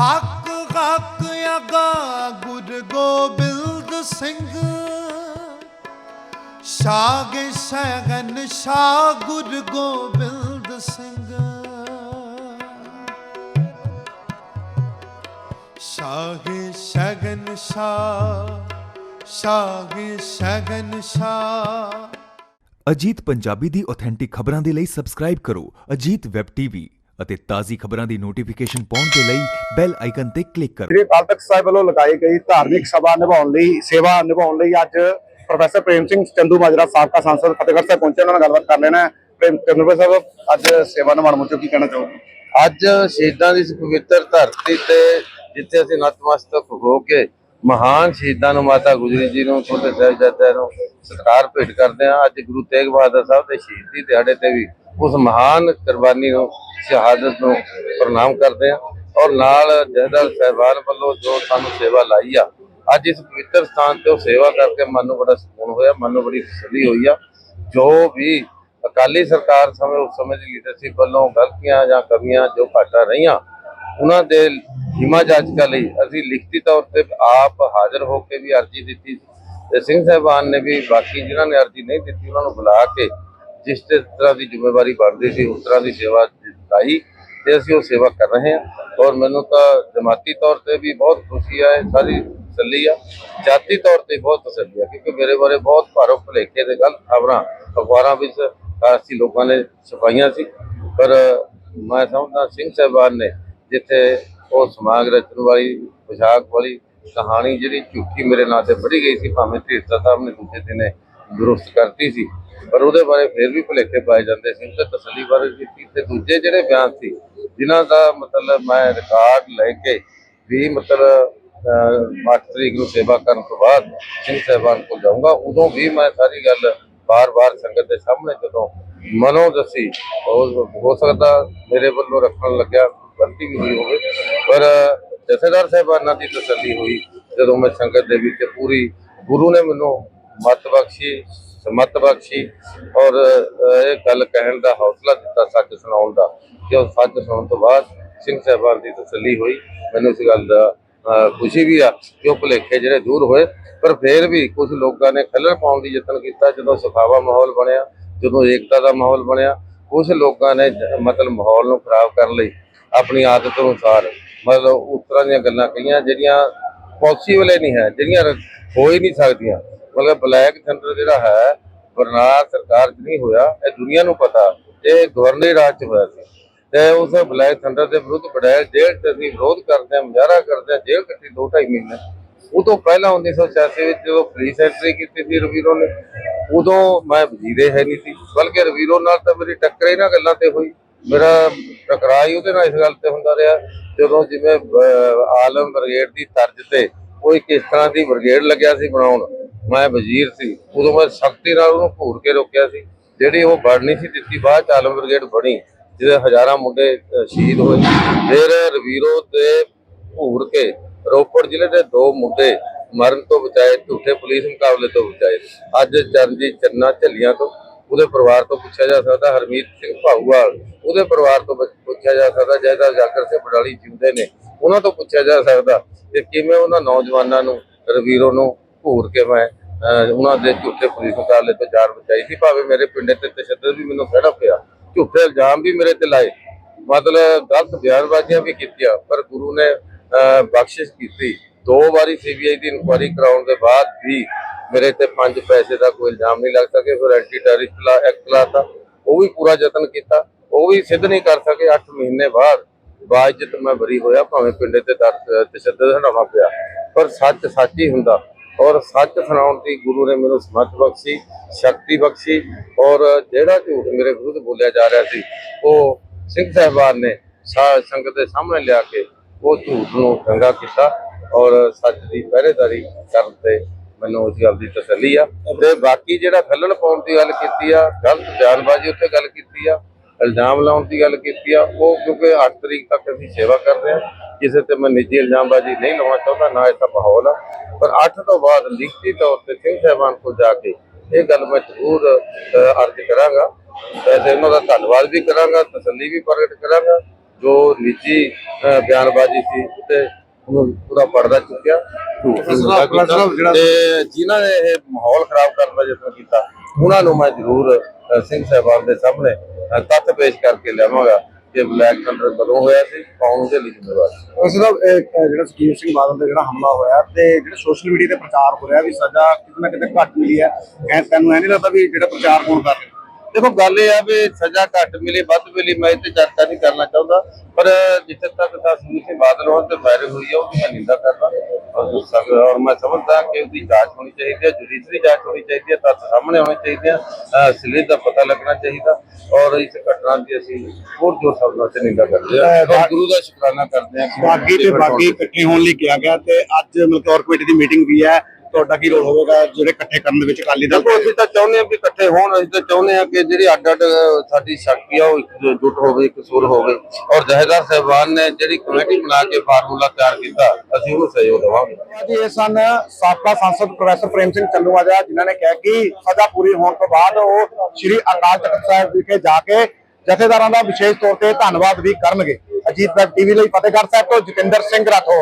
ਹੱਕ ਹੱਕ ਅਗਾ ਗੁਰ ਗੋਬਿੰਦ ਸਿੰਘ। ਸ਼ਾਗੇ ਸਗਨ ਸ਼ਾ ਗੁਰ ਗੋਬਿੰਦ ਸਿੰਘ। ਸ਼ਾਗੇ ਸਗਨ ਸ਼ਾ, ਸ਼ਾਗੇ ਸਗਨ ਸ਼ਾ। ਅਜੀਤ ਪੰਜਾਬੀ ਦੀ ਆਥੈਂਟਿਕ ਖਬਰਾਂ ਦੇ ਲਈ ਸਬਸਕ੍ਰਾਈਬ ਕਰੋ ਅਜੀਤ ਵੈਬ ਟੀਵੀ। ਅਤੇ ਤਾਜ਼ੀ ਖਬਰਾਂ ਦੀ ਨੋਟੀਫਿਕੇਸ਼ਨ ਪਾਉਣ ਦੇ ਲਈ ਬੈਲ ਆਈਕਨ ਤੇ ਕਲਿੱਕ ਕਰੋ। ਸ੍ਰੀ ਅਕਾਲ ਤਖਤ ਸਾਹਿਬ ਵੱਲੋਂ ਲਗਾਈ ਗਈ ਧਾਰਮਿਕ ਸਭਾ ਨਿਭਾਉਣ ਲਈ ਸੇਵਾ ਨਿਭਾਉਣ ਲਈ ਅੱਜ ਪ੍ਰੋਫੈਸਰ ਪ੍ਰੇਮ ਸਿੰਘ ਚੰਦੂ ਮਾਜਰਾ ਸਾਬਕਾ ਸੰਸਦ ਫਤਿਹਗੜ੍ਹ ਸਾਹਿਬ ਪਹੁੰਚੇ ਉਹਨਾਂ ਨਾਲ ਗੱਲਬਾਤ ਕਰ ਲੈਣਾ ਹੈ। ਪ੍ਰੇਮ ਚੰਦੂ ਸਾਹਿਬ ਅੱਜ ਸੇਵਾ ਨਿਭਾਉਣ ਮੁੱਚੋ ਕੀ ਕਹਿਣਾ ਚਾਹੋਗੇ? ਅੱਜ ਸ਼ਹੀਦਾਂ ਦੀ ਇਸ ਪਵਿੱਤਰ ਧਰਤੀ ਤੇ ਜਿੱਥੇ ਅਸੀਂ ਨਤਮਸਤਕ ਹੋ ਕੇ ਮਹਾਨ ਸ਼ਹੀਦਾਂ ਨੂੰ ਮਾਤਾ ਗੁਜਰੀ ਜੀ ਨੂੰ ਛੋਟੇ ਸਾਹਿਬਜ਼ਾਦਿਆਂ ਨੂੰ ਸਤਿਕਾਰ ਭੇਟ ਕਰਦੇ ਹਾਂ। ਅੱਜ ਗੁਰੂ ਤੇਗ ਬਹਾਦਰ ਸਾਹਿਬ ਦੇ ਸ਼ਹੀਦੀ ਦਿਹਾੜੇ ਤੇ ਵੀ ਉਸ ਮਹਾਨ ਕੁਰਬਾਨੀ ਨੂੰ ਸ਼ਹਾਦਤ ਨੂੰ ਪ੍ਰਣਾਮ ਕਰਦੇ ਹਾਂ ਔਰ ਨਾਲ ਜਹਦਰ ਸਹਿਬਾਨ ਵੱਲੋਂ ਜੋ ਸਾਨੂੰ ਸੇਵਾ ਲਾਈ ਆ, ਅੱਜ ਇਸ ਪਵਿੱਤਰ ਸਥਾਨ ਤੇ ਉਹ ਸੇਵਾ ਕਰਕੇ ਮਨ ਨੂੰ ਬੜਾ ਸਕੂਨ ਹੋਇਆ, ਮਨ ਨੂੰ ਬੜੀ ਤਸੱਲੀ ਹੋਈ ਆ। ਜੋ ਵੀ ਅਕਾਲੀ ਸਰਕਾਰ ਸਮੇਂ, ਉਸ ਸਮੇਂ ਦੀ ਲੀਡਰਸ਼ਿਪ ਵੱਲੋਂ ਗਲਤੀਆਂ ਜਾਂ ਕਮੀਆਂ ਜੋ ਘਾਟਾਂ ਰਹੀਆਂ, ਉਹਨਾਂ ਦੇ ਹਿਮਾ ਜਾਚਕਾ ਲਈ ਅਸੀਂ ਲਿਖਤੀ ਤੌਰ ਤੇ ਆਪ ਹਾਜ਼ਰ ਹੋ ਕੇ ਵੀ ਅਰਜ਼ੀ ਦਿੱਤੀ। ਤੇ ਸਿੰਘ ਸਾਹਿਬਾਨ ਨੇ ਵੀ ਬਾਕੀ ਜਿਨ੍ਹਾਂ ਨੇ ਅਰਜ਼ੀ ਨਹੀਂ ਦਿੱਤੀ, ਉਹਨਾਂ ਨੂੰ ਬੁਲਾ ਕੇ ਜਿਸ ਤਰ੍ਹਾਂ ਦੀ ਜ਼ਿੰਮੇਵਾਰੀ ਬਣਦੀ ਸੀ, ਉਸ ਤਰ੍ਹਾਂ ਦੀ ਸੇਵਾ ਦਿੱਤਾਈ ਤੇ ਅਸੀਂ ਉਹ ਸੇਵਾ ਕਰ ਰਹੇ ਹਾਂ। ਔਰ ਮੈਨੂੰ ਤਾਂ ਜਮਾਤੀ ਤੌਰ ਤੇ ਵੀ ਬਹੁਤ ਖੁਸ਼ੀ ਹੈ ਸਾਰੀ ਤਸੱਲੀ ਆ। ਜਾਤੀ ਤੌਰ ਤੇ ਬਹੁਤ ਤਸੱਲੀ ਆ, ਕਿਉਂਕਿ ਮੇਰੇ ਬਾਰੇ ਬਹੁਤ ਭਾਰੋ ਭੁਲੇਖੇ ਤੇ ਗਲਤ ਖਬਰਾਂ ਅਖਬਾਰਾਂ ਵਿੱਚ ਅਸੀਂ ਲੋਕਾਂ ਨੇ ਛਪਾਈਆਂ ਸੀ। ਪਰ ਮੈਂ ਸਮਝਦਾ ਸਿੰਘ ਸਾਹਿਬਾਨ ਨੇ ਜਿੱਥੇ ਉਹ ਸਮਾਗ ਰਚਨ ਵਾਲੀ, ਪੋਸ਼ਾਕ ਵਾਲੀ ਕਹਾਣੀ ਜਿਹੜੀ ਝੂਠੀ ਮੇਰੇ ਨਾਂ ਤੇ ਪੜ੍ਹੀ ਗਈ ਸੀ, ਭਾਵੇਂ ਢੀਂਡਸਾ ਸਾਹਿਬ ਨੇ ਦੂਜੇ ਦਿਨੇ ਦਰੁਸਤ ਕਰਤੀ ਸੀ ਪਰ ਉਹਦੇ ਬਾਰੇ ਫਿਰ ਵੀ ਭੁਲੇਖੇ ਪਾਏ ਜਾਂਦੇ ਸੀ। ਤੇ ਤਸੱਲੀ ਬਾਰੇ ਕੀਤੀ ਤੇ ਦੂਜੇ ਜਿਹੜੇ ਬਿਆਨ ਸੀ ਜਿਨ੍ਹਾਂ ਦਾ ਮਤਲਬ ਮੈਂ ਰਿਕਾਰਡ ਲੈ ਕੇ ਵੀ ਮਤਲਬ ਅਹ, 8 ਤਰੀਕ ਨੂੰ ਸੇਵਾ ਕਰਨ ਤੋਂ ਬਾਅਦ ਸਿੰਘ ਸਾਹਿਬਾਨ ਕੋਲ ਜਾਊਂਗਾ ਉਦੋਂ ਵੀ ਮੈਂ ਸਾਰੀ ਗੱਲ ਬਾਰ-ਬਾਰ ਸੰਗਤ ਦੇ ਸਾਹਮਣੇ ਜਦੋਂ ਮਨੋਂ ਦੱਸੀ ਹੋ ਹੋ ਸਕਦਾ ਮੇਰੇ ਵੱਲੋਂ ਰੱਖਣ ਲੱਗਿਆ ਗਲਤੀ ਵੀ ਹੋਈ ਹੋਵੇ। ਪਰ ਜਥੇਦਾਰ ਸਾਹਿਬਾਨਾਂ ਦੀ ਤਸੱਲੀ ਹੋਈ ਜਦੋਂ ਮੈਂ ਸੰਗਤ ਦੇ ਵਿੱਚ ਪੂਰੀ ਗੁਰੂ ਨੇ ਮੈਨੂੰ ਮਤ ਬਖਸ਼ੀ ਸਮਤ ਬਖਸ਼ੀ ਔਰ ਇਹ ਗੱਲ ਕਹਿਣ ਦਾ ਹੌਸਲਾ ਦਿੱਤਾ ਸੱਚ ਸੁਣਾਉਣ ਦਾ ਕਿ ਉਹ ਸੱਚ ਸੁਣਨ ਤੋਂ ਬਾਅਦ ਸਿੰਘ ਸਾਹਿਬਾਨ ਦੀ ਤਸੱਲੀ ਹੋਈ। ਮੈਨੂੰ ਇਸ ਗੱਲ ਦਾ ਖੁਸ਼ੀ ਵੀ ਆ ਕਿ ਉਹ ਭੁਲੇਖੇ ਜਿਹੜੇ ਦੂਰ ਹੋਏ। ਪਰ ਫਿਰ ਵੀ ਕੁਝ ਲੋਕਾਂ ਨੇ ਖੱਲਰ ਪਾਉਣ ਦੀ ਯਤਨ ਕੀਤਾ, ਜਦੋਂ ਸੁਖਾਵਾ ਮਾਹੌਲ ਬਣਿਆ, ਜਦੋਂ ਏਕਤਾ ਦਾ ਮਾਹੌਲ ਬਣਿਆ। ਕੁਝ ਲੋਕਾਂ ਨੇ ਮਤਲਬ ਮਾਹੌਲ ਨੂੰ ਖਰਾਬ ਕਰਨ ਲਈ ਆਪਣੀ ਆਦਤ ਅਨੁਸਾਰ, ਮਤਲਬ ਉਸ ਤਰ੍ਹਾਂ ਦੀਆਂ ਗੱਲਾਂ ਕਹੀਆਂ, ਜਿਹੜੀਆਂ ਪੋਸੀਬਲ ਹੀ ਨਹੀਂ ਹੈ, ਜਿਹੜੀਆਂ ਹੋ ਹੀ ਨਹੀਂ ਸਕਦੀਆਂ। ਮਤਲਬ ਬਲੈਕ ਥੰਡਰ ਜਿਹੜਾ ਹੈ, ਬਰਨਾਲਾ ਸਰਕਾਰ 'ਚ ਨਹੀਂ ਹੋਇਆ, ਇਹ ਦੁਨੀਆ ਨੂੰ ਪਤਾ। ਇਹ ਗਵਰਨਰੀ ਰਾਜ 'ਚ ਹੋਇਆ ਸੀ। ਤੇ ਉਸ ਬਲੈਕ ਥੰਡਰ ਦੇ ਵਿਰੁੱਧ ਬੜੈਲ ਜੇਲ੍ਹ 'ਚ ਅਸੀਂ ਵਿਰੋਧ ਕਰਦੇ ਹਾਂ, ਮੁਜ਼ਾਹਰਾ ਕਰਦੇ ਹਾਂ, ਜੇਲ੍ਹ ਕੱਟੀ ਦੋ ਢਾਈ ਮਹੀਨੇ। ਉਹ ਤੋਂ ਪਹਿਲਾਂ 1986 ਵਿੱਚ ਜਦੋਂ ਪੁਲਿਸ ਐਂਟਰੀ ਕੀਤੀ ਸੀ ਰਵੀਰੋ ਨੇ, ਉਦੋਂ ਮੈਂ ਵਜ਼ੀਰੇ ਹੈ ਨਹੀਂ ਸੀ। ਬਲਕਿ ਰਵੀਰੋ ਨਾਲ ਤਾਂ ਮੇਰੀ ਟੱਕਰ ਇਹਨਾਂ ਗੱਲਾਂ ਤੇ ਹੋਈ। ਮੇਰਾ ਟਕਰਾਅ ਹੀ ਉਹਦੇ ਨਾਲ ਇਸ ਗੱਲ ਤੇ ਹੁੰਦਾ ਰਿਹਾ। ਜਦੋਂ ਜਿਵੇਂ ਆਲਮ ਬ੍ਰਿਗੇਡ ਦੀ ਤਰਜ਼ ਤੇ ਕੋਈ ਕਿਸ ਤਰ੍ਹਾਂ ਦੀ ਬ੍ਰਿਗੇਡ ਲੱਗਿਆ ਸੀ ਬਣਾਉਣ ਮੈਂ ਵਜ਼ੀਰ ਸੀ, ਉਦੋਂ ਮੈਂ ਸਖਤੀ ਨਾਲ ਉਹਨੂੰ ਘੂਰ ਕੇ ਰੋਕਿਆ ਸੀ। ਜਿਹੜੀ ਉਹ ਬਣ ਸੀ ਦਿੱਤੀ, ਬਾਅਦ ਚ ਆਲਮ ਬ੍ਰਿਗੇਡ ਬਣੀ, ਜਿਹਦੇ ਹਜ਼ਾਰਾਂ ਮੁੰਡੇ ਸ਼ਹੀਦ ਹੋਏ। ਫਿਰ ਰਵੀਰੋ ਤੇ ਘੂਰ ਕੇ ਰੋਪੜ ਜ਼ਿਲ੍ਹੇ ਦੇ ਦੋ ਮੁੰਡੇ ਮਰਨ ਤੋਂ ਬਚਾਏ, ਝੂਠੇ ਪੁਲਿਸ ਮੁਕਾਬਲੇ ਤੋਂ ਬਚਾਏ। ਅੱਜ ਚਰਨਜੀਤ ਚੰਨਾ ਝੱਲੀਆਂ ਤੋਂ ਉਹਦੇ ਪਰਿਵਾਰ ਤੋਂ ਪੁੱਛਿਆ ਜਾ ਸਕਦਾ, ਹਰਮੀਤ ਸਿੰਘ ਭਾਊਵਾਲ ਉਹਦੇ ਪਰਿਵਾਰ ਤੋਂ ਪੁੱਛਿਆ ਜਾ ਸਕਦਾ, ਜੈਦਾ ਜਾਗਰ ਸਿੰਘ ਬਡਾਲੀ ਜਿਉਂਦੇ ਨੇ, ਉਹਨਾਂ ਤੋਂ ਪੁੱਛਿਆ ਜਾ ਸਕਦਾ ਕਿ ਕਿਵੇਂ ਉਹਨਾਂ ਨੌਜਵਾਨਾਂ ਨੂੰ, ਰਵੀਰੋ ਨੂੰ ਘੂਰ ਕੇ ਮੈਂ ਉਹਨਾਂ ਦੇ ਝੂਠੇ ਪੁਲਿਸ ਮੁਕਾਬਲੇ ਤੋਂ ਜਾਨ ਬਚਾਈ ਸੀ। ਭਾਵੇਂ ਮੇਰੇ ਪਿੰਡੇ ਤੇ ਤਸ਼ੱਦਦ ਵੀ ਮੈਨੂੰ ਸਹਿਣਾ ਪਿਆ ਝੂਠੇ ਇਲਜ਼ਾਮ ਵੀ ਮੇਰੇ ਤੇ ਲਾਏ। ਮਤਲਬ ਗਲਤ ਬਿਆਨਬਾਜ਼ੀਆਂ ਵੀ ਕੀਤੀਆਂ, ਪਰ ਗੁਰੂ ਨੇ ਬਖਸ਼ਿਸ਼ ਕੀਤੀ। ਦੋ ਵਾਰੀ ਸੀਬੀਆਈ ਦੀ ਇਨਕੁਆਇਰੀ ਕਰਾਉਣ ਦੇ ਬਾਅਦ ਵੀ ਮੇਰੇ ਤੇ ਪੰਜ ਪੈਸੇ ਦਾ ਕੋਈ ਇਲਜ਼ਾਮ ਨਹੀਂ ਲੱਗ ਸਕੇ। ਫਿਰ ਐਂਟੀ ਟੈਰਰਿਸਟ ਐਕਟ ਲਾਤਾ। ਉਹ ਵੀ ਪੂਰਾ ਯਤਨ ਕੀਤਾ। ਉਹ ਵੀ ਸਿੱਧ ਨਹੀਂ ਕਰ ਸਕੇ। 8 ਮਹੀਨੇ ਬਾਅਦ ਬਾਅਦ ਜਿੱਤ ਮੈਂ ਬਰੀ ਹੋਇਆ। ਭਾਵੇਂ ਪਿੰਡੇ ਤੇ ਦਰ- ਤਸ਼ੱਦਦ ਹਟਾਉਣਾ ਪਿਆ। ਪਰ ਸੱਚ ਸੱਚ ਹੀ ਹੁੰਦਾ। ਔਰ ਸੱਚ ਸੁਣਾਉਣ ਦੀ ਗੁਰੂ ਨੇ ਮੈਨੂੰ ਸਮਝ ਬਖਸ਼ੀ, ਸ਼ਕਤੀ ਬਖਸ਼ੀ ਔਰ ਜਿਹੜਾ ਝੂਠ ਮੇਰੇ ਵਿਰੁੱਧ ਬੋਲਿਆ ਜਾ ਰਿਹਾ ਸੀ, ਉਹ ਸਿੰਘ ਸਾਹਿਬਾਨ ਨੇ ਸੰਗਤ ਦੇ ਸਾਹਮਣੇ ਲਿਆ ਕੇ ਉਹ ਝੂਠ ਨੂੰ ਦੰਗਾ ਕੀਤਾ ਔਰ ਸੱਚ ਦੀ ਪਹਿਰੇਦਾਰੀ ਕਰਨ ਤੇ ਮੈਨੂੰ ਉਸ ਗੱਲ ਦੀ ਤਸੱਲੀ ਆ ਤੇ ਬਾਕੀ ਜਿਹੜਾ ਖੱਲਣ ਪਾਉਣ ਦੀ ਗੱਲ ਕੀਤੀ ਆ, ਗਲਤ ਬਿਆਨਬਾਜ਼ੀ ਉੱਤੇ ਗੱਲ ਕੀਤੀ ਆ ਇਲਜ਼ਾਮ ਲਾਉਣ ਦੀ ਗੱਲ ਕੀਤੀ ਆ ਉਹ ਕਿਉਂਕਿ 8 ਤਰੀਕ ਤੱਕ ਅਸੀਂ ਸੇਵਾ ਕਰਦੇ ਆ ਕਿਸੇ ਤੇ ਮੈਂ ਨਿੱਜੀ ਇਲਜ਼ਾਮਬਾਜ਼ੀ ਨਹੀਂ ਲਾਉਣਾ ਚਾਹੁੰਦਾ ਨਾ ਐਸਾ ਮਾਹੌਲ ਆ। ਪਰ 8 ਤੋਂ ਬਾਅਦ ਲਿਖਤੀ ਤੌਰ ਤੇ ਸਿੰਘ ਸਾਹਿਬਾਨ ਕੋਲ ਜਾ ਕੇ ਇਹ ਗੱਲ ਮੈਂ ਜ਼ਰੂਰ ਅਰਜ਼ ਕਰਾਂਗਾ। ਵੈਸੇ ਉਹਨਾਂ ਦਾ ਧੰਨਵਾਦ ਵੀ ਕਰਾਂਗਾ ਤਸੱਲੀ ਵੀ ਪ੍ਰਗਟ ਕਰਾਂਗਾ। ਜੋ ਨਿੱਜੀ ਬਿਆਨਬਾਜ਼ੀ ਸੀ ਤੇ ਪੂਰਾ ਪਰਦਾ ਚੁੱਕਿਆ। ਤੇ ਜਿਨ੍ਹਾਂ ਨੇ ਇਹ ਮਾਹੌਲ ਖਰਾਬ ਕਰਨ ਦਾ ਯਤਨ ਕੀਤਾ ਉਹਨਾਂ ਨੂੰ ਮੈਂ ਜ਼ਰੂਰ ਸਿੰਘ ਸਾਹਿਬਾਨ ਦੇ ਸਾਹਮਣੇ ਤੱਥ ਪੇਸ਼ ਕਰਕੇ ਲਿਆਵਾਂਗਾ ਕਿ ਬਲੈਕ ਥੰਡਰ ਕਦੋਂ ਹੋਇਆ ਸੀ, ਕੌਣ ਉਹਦੇ ਲਈ ਜ਼ਿੰਮੇਵਾਰ ਉਸ ਦਾ ਜਿਹੜਾ ਸੁਖਬੀਰ ਸਿੰਘ ਬਾਦਲ ਦਾ ਜਿਹੜਾ ਹਮਲਾ ਹੋਇਆ ਤੇ ਜਿਹੜਾ ਸੋਸ਼ਲ ਮੀਡੀਆ ਤੇ ਪ੍ਰਚਾਰ ਹੋ ਰਿਹਾ ਵੀ ਸਜ਼ਾ ਕਿਤੇ ਨਾ ਕਿਤੇ ਘੱਟ ਮਿਲੀ ਹੈ, ਐ ਤੈਨੂੰ ਐ ਨਹੀਂ ਲੱਗਦਾ ਵੀ ਜਿਹੜਾ ਪ੍ਰਚਾਰ ਕੌਣ ਕਰ ਰਿਹਾ ਦੇਖੋ ਗੱਲ ਇਹ ਆ ਵੀ ਸਜ਼ਾ ਘੱਟ ਮਿਲੀ ਵੱਧ ਮਿਲੀ ਮੈਂ ਤੇ ਚਰਚਾ ਨਹੀਂ ਕਰਨਾ ਚਾਹੁੰਦਾ। ਪਰ ਜਿੱਥੇ ਤੱਕ ਤਾਂ ਸੁਨੀਲ ਸਿੰਘ ਬਾਦਲ ਹੋਣ ਤੇ ਫਾਇਰਿੰਗ ਹੋਈ ਹੈ ਉਹਦੀ ਮੈਂ ਨਿੰਦਾ ਕਰਦਾ। ਔਰ ਮੈਂ ਸਮਝਦਾ ਕਿ ਉਹਦੀ ਜਾਂਚ ਹੋਣੀ ਚਾਹੀਦੀ ਹੈ ਜੁਡੀਸ਼ਰੀ ਜਾਂਚ ਹੋਣੀ ਚਾਹੀਦੀ ਹੈ ਤੱਥ ਸਾਹਮਣੇ ਆਉਣੇ ਚਾਹੀਦੇ ਆ ਅਸਲੀ ਦਾ ਪਤਾ ਲੱਗਣਾ ਚਾਹੀਦਾ। ਔਰ ਇਸ ਘਟਨਾ ਦੀ ਅਸੀਂ ਹੋਰ ਜੋਰ ਸ਼ਬਦਾਂ ਤੇ ਨਿੰਦਾ ਕਰਦੇ ਹਾਂ ਔਰ ਗੁਰੂ ਦਾ ਸ਼ੁਕਰਾਨਾ ਕਰਦੇ ਹਾਂ ਬਾਗੀ ਤੇ ਬਾਗੀ ਇਕੱਠੇ ਹੋਣ ਲਈ ਕਿਹਾ ਗਿਆ ਤੇ ਅੱਜ ਮਲਕੌਰ ਕਮੇਟੀ ਦੀ ਮੀਟਿੰਗ ਵੀ ਹੈ। ਤੁਹਾਡਾ ਕੀ ਰੋਲ ਹੋਵੇਗਾ ਜਿਹੜੇ ਇਕੱਠੇ ਕਰਨ ਦੇ ਵਿੱਚ ਅਕਾਲੀ ਦਲ? ਦੇਖੋ ਅਸੀਂ ਤਾਂ ਚਾਹੁੰਦੇ ਹਾਂ ਵੀ ਇਕੱਠੇ ਹੋਣ ਅਸੀਂ ਤਾਂ ਚਾਹੁੰਦੇ ਹਾਂ ਕਿ ਜਿਹੜੀ ਅੱਡ ਅੱਡ ਸਾਡੀ ਸ਼ਕਤੀ ਆ ਉਹ ਇੱਕ ਜੁੱਟ ਹੋਵੇ ਇੱਕ ਸੁਰ ਹੋਵੇ। ਔਰ ਜਹੇਦਾਰ ਸਾਹਿਬਾਨ ਨੇ ਜਿਹੜੀ ਕਮੇਟੀ ਬਣਾ ਕੇ ਫਾਰਮੂਲਾ ਤਿਆਰ ਕੀਤਾ ਅਸੀਂ ਉਹਨੂੰ ਸਹਿਯੋਗ ਦੇਵਾਂਗੇ। ਜੀ ਇਹ ਸਨ ਸਾਬਕਾ ਸੰਸਦ ਪ੍ਰੋਫੈਸਰ ਪ੍ਰੇਮ ਸਿੰਘ ਚੰਦੂਮਾਜਰਾ ਜਿਨ੍ਹਾਂ ਨੇ ਕਿਹਾ ਕਿ ਸਜ਼ਾ ਪੂਰੀ ਹੋਣ ਤੋਂ ਬਾਅਦ ਉਹ ਸ੍ਰੀ ਅਕਾਲ ਤਖਤ ਸਾਹਿਬ ਵਿਖੇ ਜਾ ਕੇ ਜਥੇਦਾਰਾਂ ਦਾ ਵਿਸ਼ੇਸ਼ ਤੌਰ ਤੇ ਧੰਨਵਾਦ ਵੀ ਕਰਨਗੇ। ਅਜੀਤ ਵੈਬ ਟੀਵੀ ਲਈ ਫਤਿਹਗੜ੍ਹ ਸਾਹਿਬ ਤੋਂ ਜਤਿੰਦਰ ਸਿੰਘ ਰਾਠੌਰ।